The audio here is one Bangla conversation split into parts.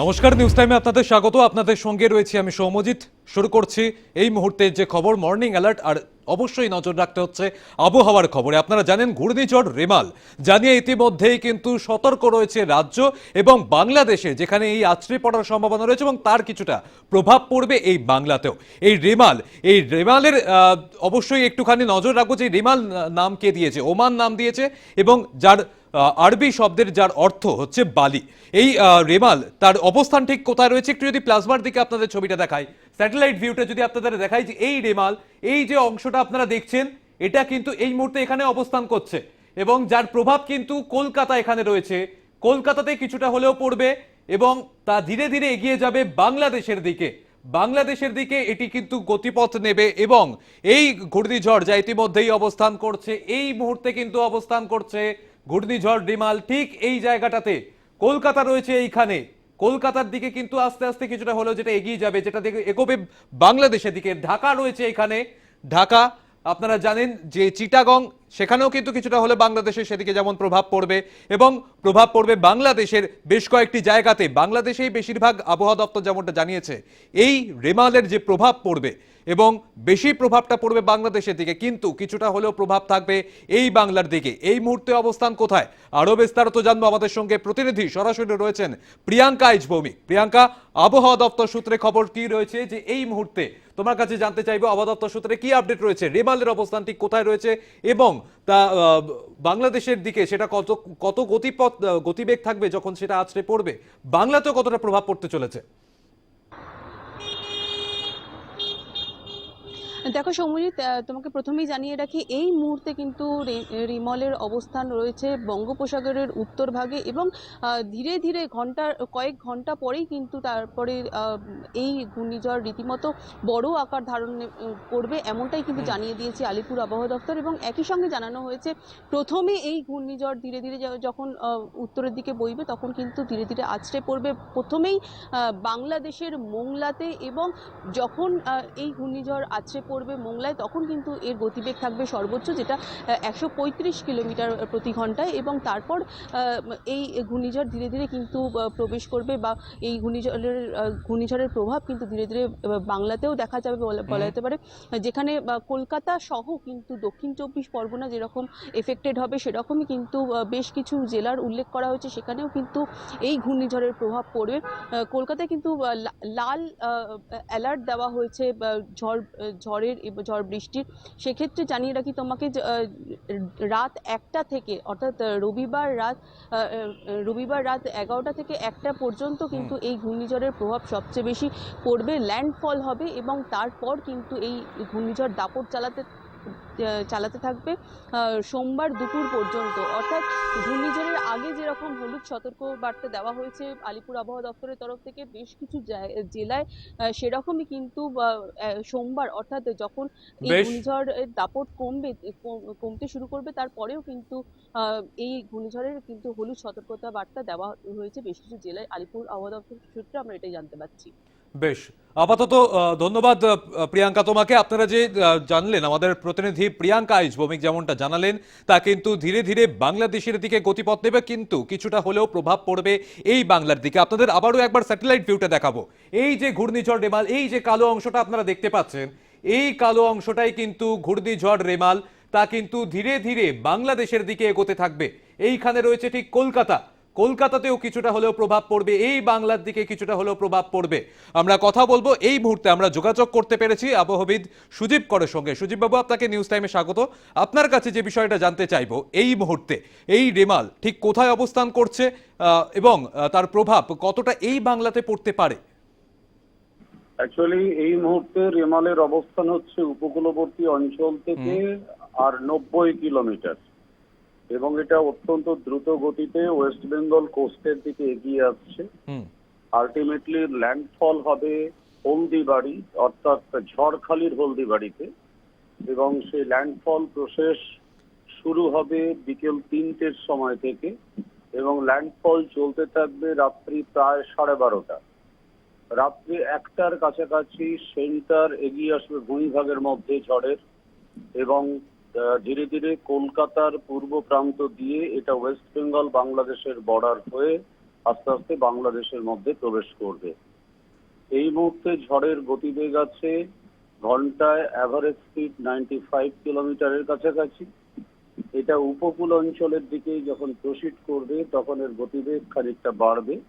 নমস্কার নিউজ টাইমে আপনাদের স্বাগত। আপনাদের সঙ্গে রয়েছি আমি সৌমজিৎ শুরু করছি এই মুহূর্তে যে খবর মর্নিং অ্যালার্ট আর অবশ্যই নজর রাখতে হচ্ছে আবহাওয়ার খবরে। আপনারা জানেন, ঘূর্ণিঝড় রেমাল। জানিয়ে ইতিমধ্যেই কিন্তু সতর্ক রয়েছে রাজ্য এবং বাংলাদেশে, যেখানে এই আছড়ে পড়ার সম্ভাবনা রয়েছে এবং তার কিছুটা প্রভাব পড়বে এই বাংলাতেও। এই রেমাল, এই রেমালের অবশ্যই একটুখানি নজর রাখব যে রেমাল নাম কে দিয়েছে, ওমান নাম দিয়েছে এবং যার আরবি শব্দের যার অর্থ হচ্ছে বালি। এই রেমাল তার অবস্থান ঠিক কোথায় রয়েছে? একটু যদি প্লাজমার দিকে আপনাদের ছবিটা দেখাই। স্যাটেলাইট ভিউটা যদি আপনাদের দেখাই যে এই রেমাল, এই যে অংশটা আপনারা দেখছেন, এটা কিন্তু এই মুহূর্তে এখানে অবস্থান করছে। এবং যার প্রভাব কিন্তু কলকাতা এখানে রয়েছে। কলকাতাতে কিছুটা হলেও পড়বে এবং তা ধীরে ধীরে এগিয়ে যাবে বাংলাদেশের দিকে। বাংলাদেশের দিকে এটি কিন্তু গতিপথ নেবে এবং এই ঘূর্ণিঝড় যা ইতিমধ্যেই অবস্থান করছে, এই মুহূর্তে কিন্তু অবস্থান করছে ঘূর্ণিঝড় ডিমাল ঠিক এই জায়গাটাতে। কলকাতা রয়েছে এইখানে। কলকাতার দিকে কিন্তু আস্তে আস্তে কিছুটা হলেও যেটা এগিয়ে যাবে, যেটা দেখে একবে বাংলাদেশের দিকে। ঢাকা রয়েছে এখানে ঢাকা, আপনারা জানেন যে চিটাগং সেখানেও কিন্তু কিছুটা হলে বাংলাদেশের সেদিকে যেমন প্রভাব পড়বে এবং প্রভাব পড়বে বাংলাদেশের বেশ কয়েকটি জায়গাতে। বাংলাদেশেই বেশিরভাগ আবহাওয়া দপ্তর যেমনটা জানিয়েছে, এই রেমালের যে প্রভাব পড়বে এবং বেশি প্রভাবটা পড়বে বাংলাদেশের দিকে, কিন্তু কিছুটা হলেও প্রভাব থাকবে এই বাংলার দিকে। এই মুহূর্তে অবস্থান কোথায়? আরও বিস্তারিত জানব আমাদের সঙ্গে প্রতিনিধি সরাসরি রয়েছেন প্রিয়াঙ্কা আইচ ভৌমিক প্রিয়াঙ্কা, আবহাওয়া দপ্তর সূত্রে খবর কি রয়েছে যে এই মুহূর্তে? তোমার কাছে জানতে চাইব আবহাওয়া দপ্তর সূত্রে কি আপডেট রয়েছে? রেমালের অবস্থান ঠিক কোথায় রয়েছে এবং তা বাংলাদেশের দিকে সেটা কত কত গতিপথ গতিবেগ থাকবে যখন সেটা আছড়ে পড়বে? বাংলাতেও কতটা প্রভাব পড়তে চলেছে? দেখো সৌম্যজিৎ আহ, তোমাকে প্রথমেই জানিয়ে রাখি এই মুহূর্তে কিন্তু রিমলের অবস্থান রয়েছে বঙ্গোপসাগরের উত্তর ভাগে এবং ধীরে ধীরে ঘণ্টা কয়েক ঘণ্টা পরেই কিন্তু তারপরে এই ঘূর্ণিঝড় রীতিমতো বড় আকার ধারণ করবে এমনটাই কিন্তু জানিয়ে দিয়েছে আলিপুর আবহাওয়া দপ্তর এবং একই সঙ্গে জানানো হয়েছে প্রথমে এই ঘূর্ণিঝড় ধীরে ধীরে যখন উত্তরের দিকে বইবে তখন কিন্তু ধীরে ধীরে আছড়ে পড়বে। প্রথমেই বাংলাদেশের মোংলাতে এবং যখন এই ঘূর্ণিঝড় আছড়ে পড়বে মোংলায় তখন কিন্তু এর গতিবেগ থাকবে সর্বোচ্চ যেটা একশো পঁয়ত্রিশ কিলোমিটার প্রতি ঘন্টায় এবং তারপর এই ঘূর্ণিঝড় ধীরে ধীরে কিন্তু প্রবেশ করবে বা এই ঘূর্ণিঝড়ের ঘূর্ণিঝড়ের প্রভাব কিন্তু ধীরে ধীরে বাংলাতেও দেখা যাবে বলা- যেতে পারে। যেখানে কলকাতা সহ কিন্তু দক্ষিণ চব্বিশ পরগনা যেরকম এফেক্টেড হবে সেরকমই কিন্তু বেশ কিছু জেলার উল্লেখ করা হয়েছে সেখানেও কিন্তু এই ঘূর্ণিঝড়ের প্রভাব পড়বে। কলকাতায় কিন্তু লাল অ্যালার্ট দেওয়া হয়েছে ঝড় আহ, ঝড়ের ঝড় বৃষ্টির সেক্ষেত্রে জানিয়ে রাখি তোমাকে রাত একটা থেকে অর্থাৎ রবিবার রাত রবিবার রাত এগারোটা থেকে একটা পর্যন্ত কিন্তু এই ঘূর্ণিঝড়ের প্রভাব সবচেয়ে বেশি পড়বে ল্যান্ডফল হবে এবং তারপর কিন্তু এই ঘূর্ণিঝড় দাপট চালাতে চালাতে থাকবে সোমবার দুপুর পর্যন্ত। অর্থাৎ ঘূর্ণিঝড়ের আগে যেরকম হলুদ সতর্ক বার্তা দেওয়া হয়েছে আলিপুর আবহাওয়া দপ্তরের তরফ থেকে বেশ কিছু জেলায় সেরকমই কিন্তু সোমবার অর্থাৎ যখন এই বেশ। ঘূর্ণিঝড় এর দাপট কমবে কমতে শুরু করবে তারপরেও কিন্তু আহ, এই ঘূর্ণিঝড়ের কিন্তু হলুদ সতর্কতা বার্তা দেওয়া হয়েছে। বেশ কিছু জেলায় আলিপুর আবহাওয়া দপ্তর সূত্রে আমরা এটাই জানতে পারছি। বেশ। আপাতত ধন্যবাদ প্রিয়াঙ্কা তোমাকে। আপনারা যে জানলেন, আমাদের প্রতিনিধি প্রিয়াঙ্কা আইচ ভৌমিক যেমনটা জানালেন, তা কিন্তু ধীরে ধীরে বাংলাদেশের দিকে গতিপথ নেবে, কিন্তু কিছুটা হলেও প্রভাব পড়বে এই বাংলার দিকে। আপনাদের আবারও একবার স্যাটেলাইট ভিউটা দেখাবো। এই যে ঘূর্ণিঝড় রেমাল, এই যে কালো অংশটা আপনারা দেখতে পাচ্ছেন, এই কালো অংশটাই কিন্তু ঘূর্ণিঝড় রেমাল। তা কিন্তু ধীরে ধীরে বাংলাদেশের দিকে এগোতে থাকবে। এইখানে রয়েছে ঠিক কলকাতা। কলকাতাতেও কিছুটা হলেও প্রভাব পড়বে এই বাংলার দিকে কিছুটা হলেও প্রভাব পড়বে। আমরা কথা বলব এই মুহূর্তে আমরা যোগাযোগ করতে পেরেছি আবহবিদ সুদীপ করের সঙ্গে। সুদীপ বাবু আপনাকে নিউজ টাইমে স্বাগত। আপনার কাছে যে বিষয়টা জানতে চাইব এই মুহূর্তে এই রেমাল ঠিক কোথায় অবস্থান করছে এবং তার প্রভাব কতটা এই বাংলাতে পড়তে পারে? অ্যাকচুয়ালি এই মুহূর্তে রেমালের অবস্থান হচ্ছে উপকূলবর্তী অঞ্চল থেকে আর নব্বই কিলোমিটার। এবং এটা অত্যন্ত দ্রুত গতিতে ওয়েস্ট বেঙ্গল কোস্টের দিকে এগিয়ে আসছে। আলটিমেটলি ল্যান্ডফল হবে হলদিবাড়ি অর্থাৎ ঝড়খালির হলদিবাড়িতে। এবং সেই ল্যান্ডফল প্রসেস শুরু হবে বিকেল তিনটের সময় থেকে। এবং ল্যান্ডফল চলতে থাকবে রাত্রি প্রায় সাড়ে বারোটা। রাত্রি একটার কাছাকাছি সেন্টার এগিয়ে আসবে ভূমিভাগের মধ্যে ঝড়ের। এবং ধীরে ধীরে কলকাতার পূর্ব প্রান্ত দিয়ে এটা ওয়েস্ট বেঙ্গল বাংলাদেশের বর্ডার হয়ে আস্তে আস্তে বাংলাদেশের মধ্যে প্রবেশ করবে। এই মুহূর্তে ঝড়ের গতিবেগ আছে, ঘন্টায় অ্যাভারেজ স্পিড নাইনটি ফাইভ কিলোমিটারের কাছাকাছি। এটা উপকূল অঞ্চলের দিকে যখন প্রসিড করবে, তখন এর গতিবেগ খানিকটা বাড়বে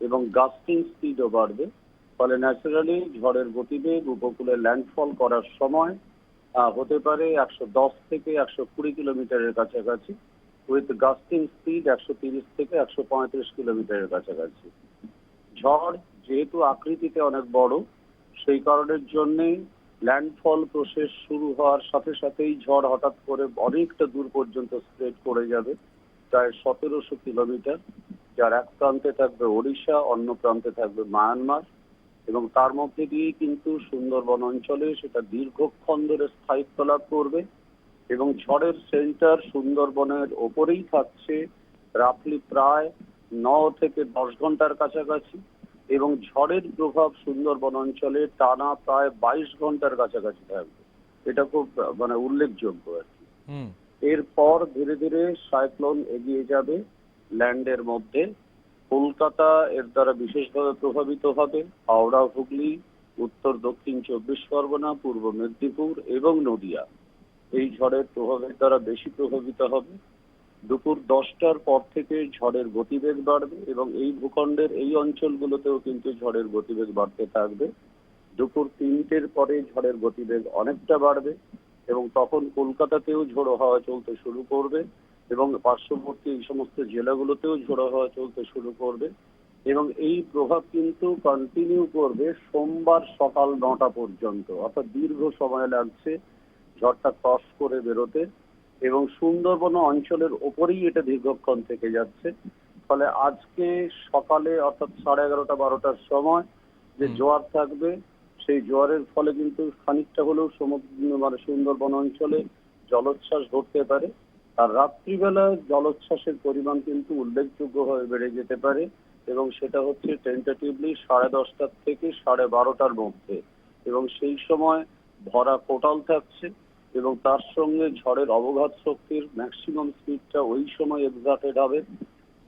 এবং গাস্টিং স্পিডও বাড়বে। ফলে ন্যাচারালি ঝড়ের গতিবেগ উপকূলে ল্যান্ডফল করার সময় হতে পারে একশো দশ থেকে একশো কুড়ি কিলোমিটারের কাছাকাছি উইথ গাস্টিং স্পিড একশো তিরিশ থেকে একশো পঁয়ত্রিশ কিলোমিটারের কাছাকাছি। ঝড় যেহেতু আকৃতিতে অনেক বড়, সেই কারণের জন্যেই ল্যান্ডফল প্রসেস শুরু হওয়ার সাথে সাথেই ঝড় হঠাৎ করে অনেকটা দূর পর্যন্ত স্প্রেড করে যাবে, প্রায় সতেরোশো কিলোমিটার, যার এক প্রান্তে থাকবে ওড়িশা, অন্য প্রান্তে থাকবে মায়ানমার। এবং তার মধ্যে দিয়েই কিন্তু সুন্দরবন অঞ্চলে সেটা দীর্ঘক্ষণ ধরে স্থায়িত্ব লাভ করবে এবং ঝড়ের সেন্টার সুন্দরবনের ওপরেই থাকছে রাফলি প্রায় ন থেকে দশ ঘণ্টার কাছাকাছি এবং ঝড়ের প্রভাব সুন্দরবন অঞ্চলে টানা প্রায় বাইশ ঘণ্টার কাছাকাছি থাকবে। এটা খুব মানে উল্লেখযোগ্য আর কি। এরপর ধীরে ধীরে সাইক্লোন এগিয়ে যাবে ল্যান্ডের মধ্যে। কলকাতা এর দ্বারা বিশেষভাবে প্রভাবিত হবে। হাওড়া, হুগলি, উত্তর, দক্ষিণ চব্বিশ পরগনা, পূর্ব মেদিনীপুর এবং নদিয়া। এই ঝড়ের প্রভাবের দ্বারা বেশি প্রভাবিত হবে। দুপুর দশটার পর থেকে ঝড়ের গতিবেগ বাড়বে এবং এই ভূখণ্ডের এই অঞ্চলগুলোতেও কিন্তু ঝড়ের গতিবেগ বাড়তে থাকবে। দুপুর তিনটের পরে ঝড়ের গতিবেগ অনেকটা বাড়বে এবং তখন কলকাতাতেও ঝোড়ো হাওয়া চলতে শুরু করবে। এবং পার্শ্ববর্তী এই সমস্ত জেলাগুলোতেও ঝোড়ো হাওয়া চলতে শুরু করবে এবং এই প্রভাব কিন্তু কন্টিনিউ করবে সোমবার সকাল নটা পর্যন্ত। অর্থাৎ দীর্ঘ সময় লাগছে ঝড়টা ক্রস করে বেরোতে এবং সুন্দরবন অঞ্চলের ওপরেই এটা দীর্ঘক্ষণ থেকে যাচ্ছে। ফলে আজকে সকালে অর্থাৎ সাড়ে এগারোটা বারোটার সময় যে জোয়ার থাকবে সেই জোয়ারের ফলে কিন্তু খানিকটা হলেও সমুদ্র মানে সুন্দরবন অঞ্চলে জলোচ্ছ্বাস ঘটতে পারে। আর রাত্রিবেলা জলোচ্ছ্বাসের পরিমাণ কিন্তু উল্লেখযোগ্যভাবে বেড়ে যেতে পারে এবং সেটা হচ্ছে টেন্টেটিভলি সাড়ে দশটার থেকে সাড়ে বারোটার মধ্যে। এবং সেই সময় ভরা কোটাল থাকছে এবং তার সঙ্গে ঝড়ের অবঘাত শক্তির ম্যাক্সিমাম স্পিডটা ওই সময় এক্সাটেড হবে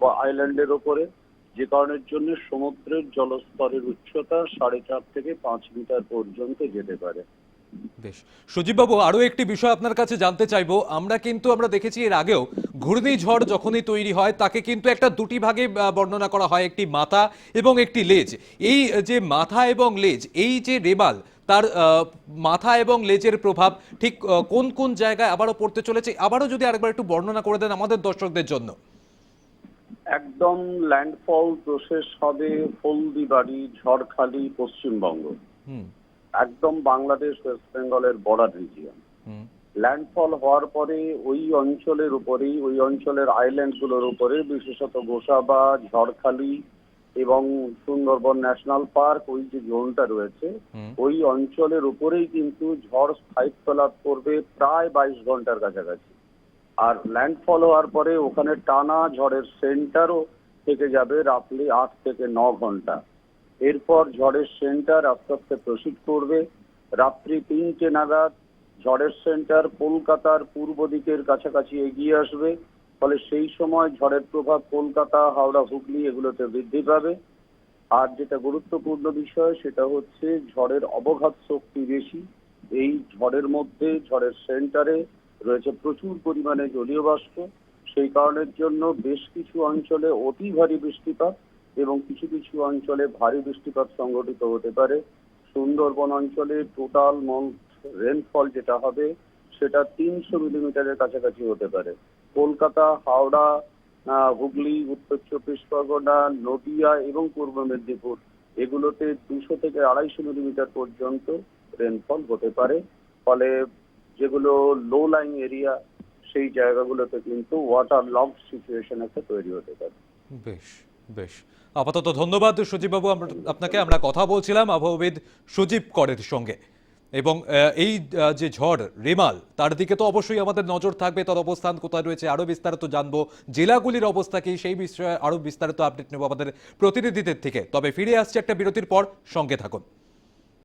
বা আইল্যান্ডের ওপরে, যে কারণের জন্য সমুদ্রের জলস্তরের উচ্চতা সাড়ে চার থেকে পাঁচ মিটার পর্যন্ত যেতে পারে। বেশ। সুজিববাবু আরও একটি বিষয় আপনার কাছে জানতে চাইব। আমরা কিন্তু আমরা দেখেছি এর আগেও ঘূর্ণিঝড় যখনই তৈরি হয় তাকে কিন্তু একটা দুটি ভাগে বর্ণনা করা হয় একটি মাথা এবং একটি লেজ। এই যে মাথা এবং লেজ এই যে রেমাল তার মাথা এবং লেজের প্রভাব ঠিক কোন কোন জায়গায় আবারও পড়তে চলেছে? আবারও যদি আরেকবার একটু বর্ণনা করে দেন আমাদের দর্শকদের জন্য। একদম ল্যান্ডফল প্রসেস হবে হলদিবাড়ি ঝড়খালি পশ্চিমবঙ্গ। হুম। একদম বাংলাদেশ ওয়েস্ট বেঙ্গলের বর্ডার রিজিয়ন ল্যান্ডফল হওয়ার পরে ওই অঞ্চলের উপরেই ওই অঞ্চলের আইল্যান্ডগুলোর উপরে বিশেষত গোসাবা ঝড়খালি এবং সুন্দরবন ন্যাশনাল পার্ক ওই যে জোনটা রয়েছে ওই অঞ্চলের উপরেই কিন্তু ঝড় স্থায়িত্ব লাভ করবে প্রায় বাইশ ঘণ্টার কাছাকাছি। আর ল্যান্ডফল হওয়ার পরে ওখানে টানা ঝড়ের সেন্টারও থেকে যাবে রাফলি আট থেকে ন ঘণ্টা। এরপর ঝড়ের সেন্টার আস্তে আস্তে প্রসিড করবে। রাত্রি তিনটে নাগাদ ঝড়ের সেন্টার কলকাতার পূর্ব দিকের কাছাকাছি এগিয়ে আসবে। ফলে সেই সময় ঝড়ের প্রভাব কলকাতা, হাওড়া, হুগলি এগুলোতে বৃদ্ধি পাবে। আর যেটা গুরুত্বপূর্ণ বিষয়, সেটা হচ্ছে ঝড়ের অবঘাত শক্তি বেশি। এই ঝড়ের মধ্যে, ঝড়ের সেন্টারে রয়েছে প্রচুর পরিমাণে জলীয় বাষ্প সেই কারণের জন্য বেশ কিছু অঞ্চলে অতি ভারী বৃষ্টিপাত এবং কিছু কিছু অঞ্চলে ভারী বৃষ্টিপাত সংঘটিত হতে পারে। সুন্দরবন অঞ্চলে টোটাল মন্থ রেনফল যেটা হবে, সেটা তিনশো মিলিমিটারের কাছাকাছি হতে পারে। কলকাতা, হাওড়া হুগলি, উত্তর চব্বিশ পরগনা, নদিয়া এবং পূর্ব মেদিনীপুর, এগুলোতে দুশো থেকে আড়াইশো মিলিমিটার পর্যন্ত রেনফল হতে পারে। ফলে যেগুলো লো লাইং এরিয়া সেই জায়গাগুলোতে কিন্তু ওয়াটার লক সিচুয়েশন একটা তৈরি হতে পারে। বেশ। বেশ। আপাতত ধন্যবাদ সুজীববাবু আপনাকে, আমরা কথা বলছিলাম আবহাওয়াবিদ সুজীব করের সঙ্গে। এবং এই যে ঝড় রেমাল, তার দিকে তো অবশ্যই আমাদের নজর থাকবে, তার অবস্থান কোথায় রয়েছে আরও বিস্তারিত জানব, জেলাগুলির অবস্থা কি, সেই বিষয়ে আরও বিস্তারিত আপডেট নেব আমাদের প্রতিনিধিদের থেকে। তবে ফিরে আসছে একটা বিরতির পর, সঙ্গে থাকুন।